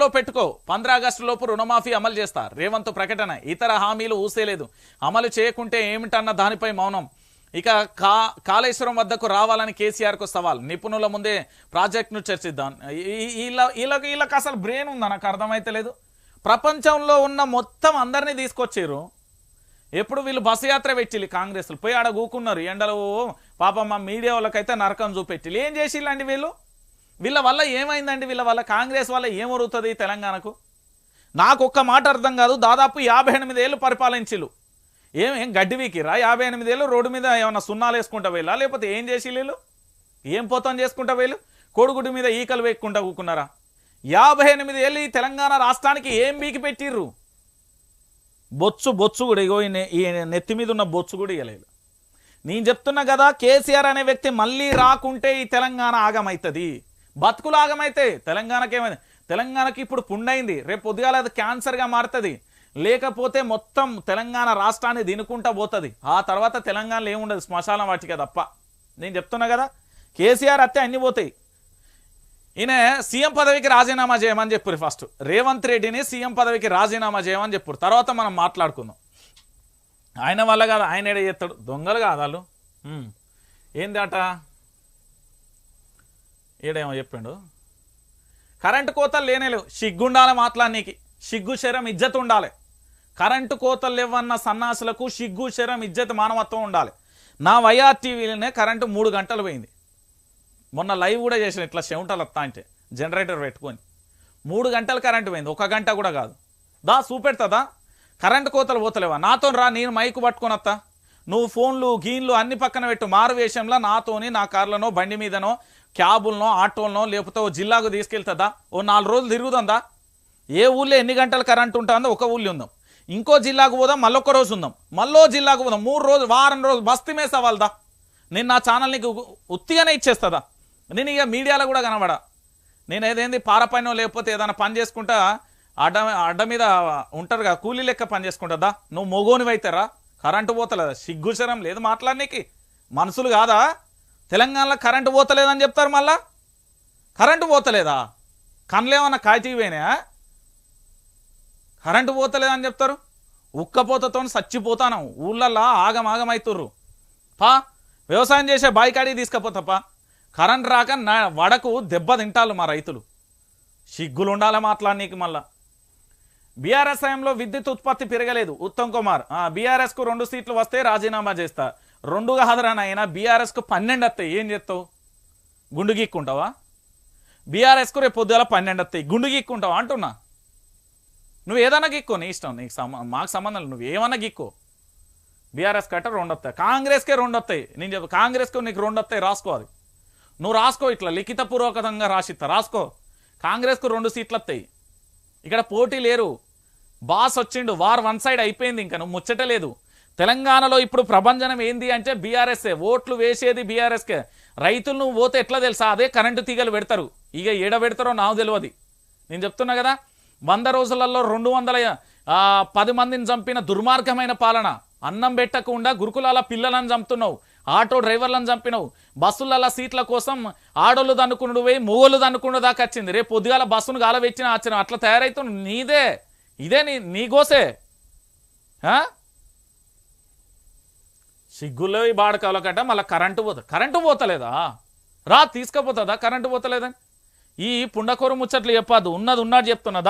జేబులో పెట్టుకో. పంద్రా ఆగస్టు లోపు రుణమాఫీ అమలు చేస్తా. రేవంత్ ప్రకటన. ఇతర హామీలు ఊసేలేదు. అమలు చేయకుంటే ఏమిటన్న దానిపై మౌనం. ఇక కా కాళేశ్వరం వద్దకు రావాలని కేసీఆర్కు సవాల్. నిపుణుల ముందే ప్రాజెక్టును చర్చిద్దాం. ఈ- వీళ్ళకి వీళ్ళకి అసలు బ్రెయిన్ ఉందా? నాకు అర్థమైతలేదు ప్రపంచంలో ఉన్న మొత్తం అందరినీ తీసుకొచ్చారు. ఎప్పుడు వీళ్ళు బస్సు యాత్ర పెట్టిల్లు కాంగ్రెస్లు. పోయి ఆడ కూకున్నారు ఎండలో పాపం మా మీడియా వాళ్ళకైతే నరకం చూపెట్టిల్లు. ఏం చేసిల్లండి వీళ్ళు? వీళ్ళ వల్ల ఏమైందండి? వీళ్ళ వల్ల కాంగ్రెస్ వల్ల ఏమరుగుతుంది తెలంగాణకు? నాకు ఒక్క మాట అర్థం కాదు. దాదాపు యాభై ఎనిమిది ఏళ్ళు పరిపాలించిల్లు ఏం ఏం గడ్డి వీకిరా యాభై ఎనిమిది ఏళ్ళు రోడ్డు మీద ఏమైనా సున్నాలు వేసుకుంటా వెళ్ళా లేకపోతే ఏం చేసి వీళ్ళు? ఏం పోతాం చేసుకుంటా వీళ్ళు కోడిగుడ్డు మీద ఈకలు వేక్కుంటా కూకున్నారా యాభై ఎనిమిది ఏళ్ళు ఈ తెలంగాణ రాష్ట్రానికి ఏం బీకి పెట్టిర్రు? బొచ్చు బొచ్చు కూడా ఇగో ఈ ఈ నెత్తి మీద ఉన్న బొచ్చు కూడా ఇవ్వలేదు నేను చెప్తున్నా కదా కేసీఆర్ అనే వ్యక్తి మళ్ళీ రాకుంటే ఈ తెలంగాణ ఆగమవుతుంది బతుకులాగమైతే తెలంగాణకి ఏమైంది తెలంగాణకి ఇప్పుడు పుండైంది. రేపు పొద్దుగాల అది క్యాన్సర్గా మారుతుంది. లేకపోతే మొత్తం తెలంగాణ రాష్ట్రాన్ని దినుకుంటా పోతుంది. ఆ తర్వాత తెలంగాణలో ఏముండదు శ్మశానం వాటికే తప్ప. నేను చెప్తున్నా కదా? కేసీఆర్ అత్తే అన్ని పోతాయి. ఈయన సీఎం పదవికి రాజీనామా చేయమని చెప్పారు ఫస్ట్. రేవంత్ రెడ్డిని సీఎం పదవికి రాజీనామా చేయమని చెప్పారు. తర్వాత మనం మాట్లాడుకుందాం. ఆయన వల్ల కాదు ఆయన ఏడ చేస్తాడు? దొంగలు కాదు వాళ్ళు. ఏంది ఏందట ఈడేమో చెప్పిండు కరెంటు కోతలు లేనేలేవు సిగ్గుండాలి మాట్లాడనీకి సిగ్గు శరం ఇజ్జత్ ఉండాలి. కరెంటు కోతలు లేవన్న సన్నాసులకు సిగ్గు శరం ఇజ్జత్ మానవత్వం ఉండాలి. నా వైఆర్ టీవీలోనే కరెంటు మూడు గంటలు పోయింది. మొన్న లైవ్ కూడా చేసిన ఇట్లా చెమటలు వస్తా అంటే జనరేటర్ పెట్టుకొని. మూడు గంటలు కరెంటు పోయింది ఒక గంట కూడా కాదు. దా చూపెడతాదా కరెంటు కోతలు పోతలేవా? నాతో రా నేను మైకు పట్టుకొని వస్తా నువ్వు ఫోన్లు గీన్లు అన్ని పక్కన పెట్టు. మారు వేషంలో నాతోని నా కార్లనో బండి మీదనో క్యాబులనో ఆటోలనో లేకపోతే ఓ జిల్లాకు తీసుకెళ్తుందా? ఓ నాలుగు రోజులు తిరుగుతుందా? ఏ ఊళ్ళో ఎన్ని గంటలు కరెంట్ ఉంటుందో ఒక ఊళ్ళో ఉందాం. ఇంకో జిల్లాకు పోదాం మళ్ళొక్క రోజు ఉందాం. మళ్ళో జిల్లాకు పోదాం. మూడు రోజులు వారం రోజులు బస్తీ మీద నేను నా ఛానల్ నీకు ఉత్తిగానే ఇచ్చేస్తుందా? నేను ఇక మీడియాలో కూడా కనబడా. నేను ఏదేంది పారపైన లేకపోతే ఏదైనా పని చేసుకుంటా అడ్డ అడ్డ మీద ఉంటారు కదా కూలీ లెక్క పని చేసుకుంటుందా? నువ్వు మొగోనివైతారా కరెంటు పోతలేదా? సిగ్గుచరం లేదు మాట్లాడనీకి. మనుషులు కాదా? తెలంగాణలో కరెంటు పోతలేదని చెప్తారు మళ్ళా? కరెంటు పోతలేదా? కన్లేమన్నా కాయితీ పోయినాయా? కరెంటు పోతలేదని చెప్తారు? ఉక్కపోతతో చచ్చిపోతాను ఊళ్ళల్లో ఆగమాగమైతుర్రు. పా వ్యవసాయం చేసే బాయికాడికి తీసుకపోతాపా కరెంట్ రాక నా వడకు దెబ్బ తింటాలు మా రైతులు. సిగ్గులు ఉండాలి మాట్లాడనీకి మళ్ళా. బీఆర్ఎస్ హయాంలో విద్యుత్ ఉత్పత్తి పెరగలేదు ఉత్తమ్ కుమార్. బీఆర్ఎస్కు రెండు సీట్లు వస్తే రాజీనామా చేస్తా. రెండు కాదురాని అయినా బీఆర్ఎస్కు పన్నెండు వస్తాయి ఏం చేస్తావు? గుండు గీక్కుంటావా? బీఆర్ఎస్కు రేపు పొద్దుగల పన్నెండు వస్తాయి గుండు గీక్కుంటావా? అంటున్నా. నువ్వు ఏదైనా గిక్కో నీ ఇష్టం. నీకు సమ మాకు సంబంధం నువ్వు ఏమన్నా గిక్కో. బీఆర్ఎస్ కట్ట రెండు వస్తాయి కాంగ్రెస్కే రెండు వస్తాయి నేను చెప్పు కాంగ్రెస్కు నీకు రెండు వస్తాయి రాసుకో అది. నువ్వు రాసుకో ఇట్లా లిఖితపూర్వకంగా రాసిస్తా రాసుకో. కాంగ్రెస్కు రెండు సీట్లు వస్తాయి ఇక్కడ పోటీ లేరు. బాస్ వచ్చిండు. వార్ వన్ సైడ్ అయిపోయింది ఇంకా. నువ్వు ముచ్చట లేదు. తెలంగాణలో ఇప్పుడు ప్రభంజనం ఏంది అంటే బీఆర్ఎస్ఏ. ఓట్లు వేసేది బీఆర్ఎస్కే. రైతులను పోతే ఎట్లా తెలుసా? అదే కరెంటు తీగలు పెడతారు. ఇక ఏడ పెడతారో నాకు తెలియదు నేను చెప్తున్నా కదా వంద రోజులలో రెండు వందల పది మందిని చంపిన దుర్మార్గమైన పాలన. అన్నం పెట్టకుండా గురుకులాల పిల్లలను చంపుతున్నావు ఆటో డ్రైవర్లను చంపినవు. బస్సులలో సీట్ల కోసం ఆడోళ్ళు దన్నుకున్నాడు పోయి మొగోళ్ళు దన్నుకున్న దాకా వచ్చింది. రేపు పొద్దుగాల బస్సును గాలవెచ్చిన వచ్చిన అట్లా తయారైతున్న నీదే. ఇదే నీ నీ గోసే. ఆ? సిగ్గుల్లో ఈ బాడకాలకట మళ్ళీ కరెంటు పోతుంది కరెంటు పోతలేదా? రా తీసుకపోతుందా? కరెంటు పోతలేదని. ఈ పుండకూర ముచ్చట్లు చెప్పద్దు. ఉన్నది ఉన్నది చెప్తున్నదా.